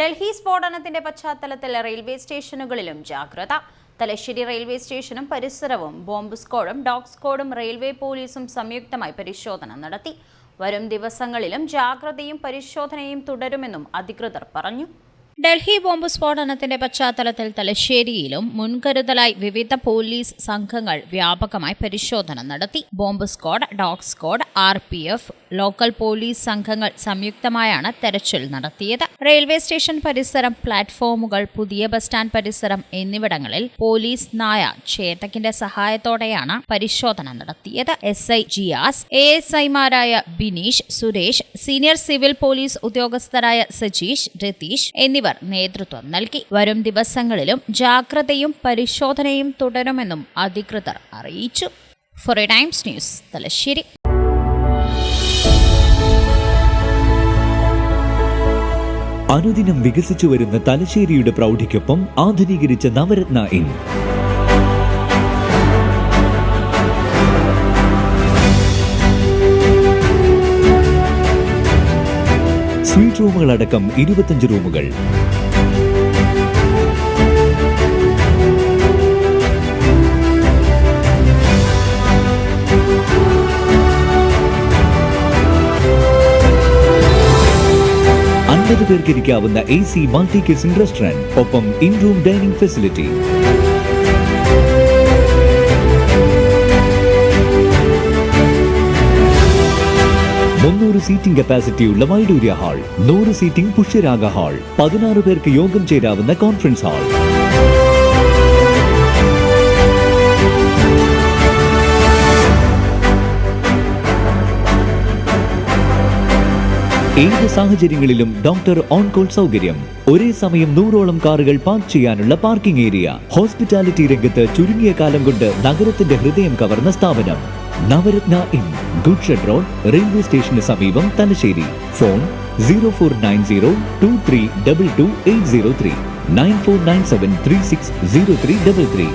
ഡൽഹി സ്ഫോടനത്തിന്റെ പശ്ചാത്തലത്തിൽ റെയിൽവേ സ്റ്റേഷനുകളിലും ജാഗ്രത. തലശ്ശേരി റെയിൽവേ സ്റ്റേഷനും പരിസരവും ബോംബ് സ്ക്വാഡും ഡോഗ് സ്ക്വാഡും റെയിൽവേ പോലീസും സംയുക്തമായി പരിശോധന നടത്തി. വരും ദിവസങ്ങളിലും ജാഗ്രതയും പരിശോധനയും തുടരുമെന്നും അധികൃതർ പറഞ്ഞു. ഡൽഹി ബോംബ് സ്ഫോടനത്തിന്റെ പശ്ചാത്തലത്തിൽ തലശ്ശേരിയിലും മുൻകരുതലായി വിവിധ പോലീസ് സംഘങ്ങൾ വ്യാപകമായി പരിശോധന നടത്തി. Bomb squad dog squad R P F local police സംഘങ്ങൾ സംയുക്തമായാണ് തെരച്ചിൽ നടത്തിയത്. റെയിൽവേ സ്റ്റേഷൻ പരിസരം പ്ലാറ്റ്ഫോമുകൾ പുതിയ ബസ് സ്റ്റാൻഡ് പരിസരം എന്നിവിടങ്ങളിൽ പോലീസ് നായ ചേതക്കിന്റെ സഹായത്തോടെയാണ് പരിശോധന നടത്തിയത്. S I Jiyas A S ഐമാരായ Bineesh Suresh senior civil police ഉദ്യോഗസ്ഥരായ Sajeesh Ratheesh എന്നിവർ നേതൃത്വം നൽകി. വരും ദിവസങ്ങളിലും ജാഗ്രതയും പരിശോധനയും തുടരുമെന്നും അധികൃതർ അറിയിച്ചു. Four times news Thalassery. അനുദിനം വികസിച്ചു വരുന്ന തലശ്ശേരിയുടെ പ്രൗഢിക്കൊപ്പം ആധുനീകരിച്ച നവരത്ന ഇൻ. സ്വീറ്റ് റൂമുകൾ അടക്കം ഇരുപത്തഞ്ച് റൂമുകൾ. അൻപത് പേർക്ക് ഇരിക്കാവുന്ന A C multi kitchen restaurant ഒപ്പം ഇൻ റൂം ഡൈനിങ് ഫെസിലിറ്റി മുന്നൂറ് സീറ്റിംഗ് കപ്പാസിറ്റിയുള്ള വൈഡൂര്യ ഹാൾ നൂറ് സീറ്റിംഗ് പുഷ്യരാഗ ഹാൾ പതിനാറ് പേർക്ക് യോഗം ചേരാവുന്ന കോൺഫറൻസ് ഹാൾ ഏത് സാഹചര്യങ്ങളിലും ഡോക്ടർ ഓൺ കോൾ സൗകര്യം. ഒരേ സമയം നൂറോളം കാറുകൾ പാർക്ക് ചെയ്യാനുള്ള പാർക്കിംഗ് ഏരിയ ഹോസ്പിറ്റാലിറ്റി രംഗത്ത് ചുരുങ്ങിയ കാലം കൊണ്ട് നഗരത്തിന്റെ ഹൃദയം കവർന്ന സ്ഥാപനം. Navaratna in goods shed road railway സ്റ്റേഷന് സമീപം Thalassery phone zero four nine zero two three double two eight zero three nine four nine seven three six zero three double three